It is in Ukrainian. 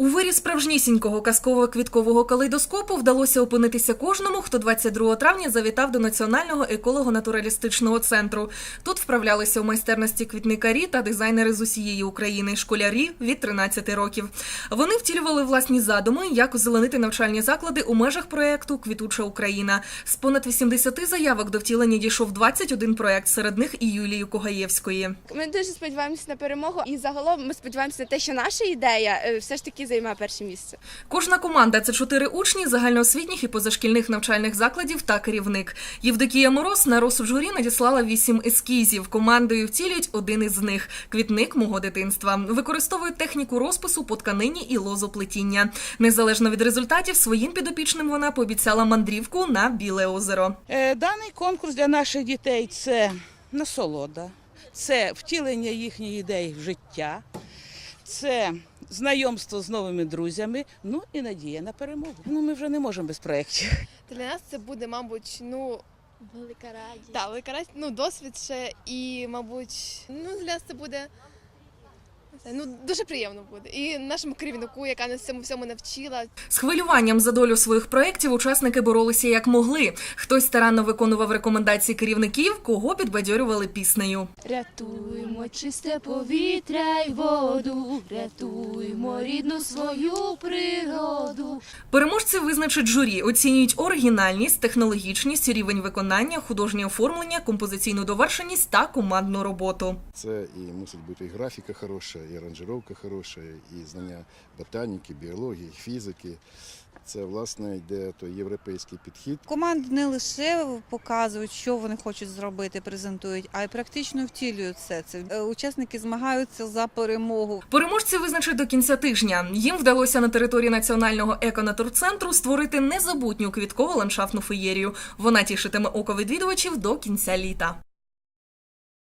У вирі справжнісінького казкового квіткового калейдоскопу вдалося опинитися кожному, хто 22 травня завітав до Національного еколого-натуралістичного центру. Тут вправлялися у майстерності квітникарі та дизайнери з усієї України, школярі від 13 років. Вони втілювали власні задуми, як озеленити навчальні заклади у межах проєкту Квітуча Україна. З понад 80 заявок до втілення дійшов 21 проєкт, серед них і Юлії Когаєвської. Ми дуже сподіваємося на перемогу, і загалом ми сподіваємося на те, що наша ідея е, все ж таки займає перше місце. Кожна команда це чотири учні загальноосвітніх і позашкільних навчальних закладів та керівник. Євдокія Мороз на розсуд журі надіслала вісім ескізів. Командою втілюють один із них квітник мого дитинства. Використовують техніку розпису по тканині і лозоплетіння. Незалежно від результатів, своїм підопічним вона пообіцяла мандрівку на біле озеро. Е, Даний конкурс для наших дітей це насолода, це втілення їхніх ідей в життя, це знайомство з новими друзями, ну і надія на перемогу. Ну ми вже не можемо без проєктів. Для нас це буде, мабуть, ну Велика радість. Так, велика радість, ну досвід ще і, мабуть, ну для нас це буде. Ну, дуже приємно буде. І нашому керівнику, яка нас цьому всьому навчила. З хвилюванням за долю своїх проєктів учасники боролися як могли. Хтось старанно виконував рекомендації керівників, кого підбадьорювали піснею. Рятуймо чисте повітря й воду, рятуймо рідну свою природу. Переможців визначить журі, оцінюють оригінальність, технологічність, рівень виконання, художнє оформлення, композиційну довершеність та командну роботу. Це і мусить бути і графіка хороша, і аранжировка хороша, і знання ботаніки, біології, фізики. Це власне йде той європейський підхід. Команди не лише показують, що вони хочуть зробити, презентують, а й практично втілюють все це. Е, Учасники змагаються за перемогу. Переможців визначать до кінця тижня. Їм вдалося на території національного еконатурцентру створити незабутню квітково ландшафтну феєрію. Вона тішитиме око відвідувачів до кінця літа.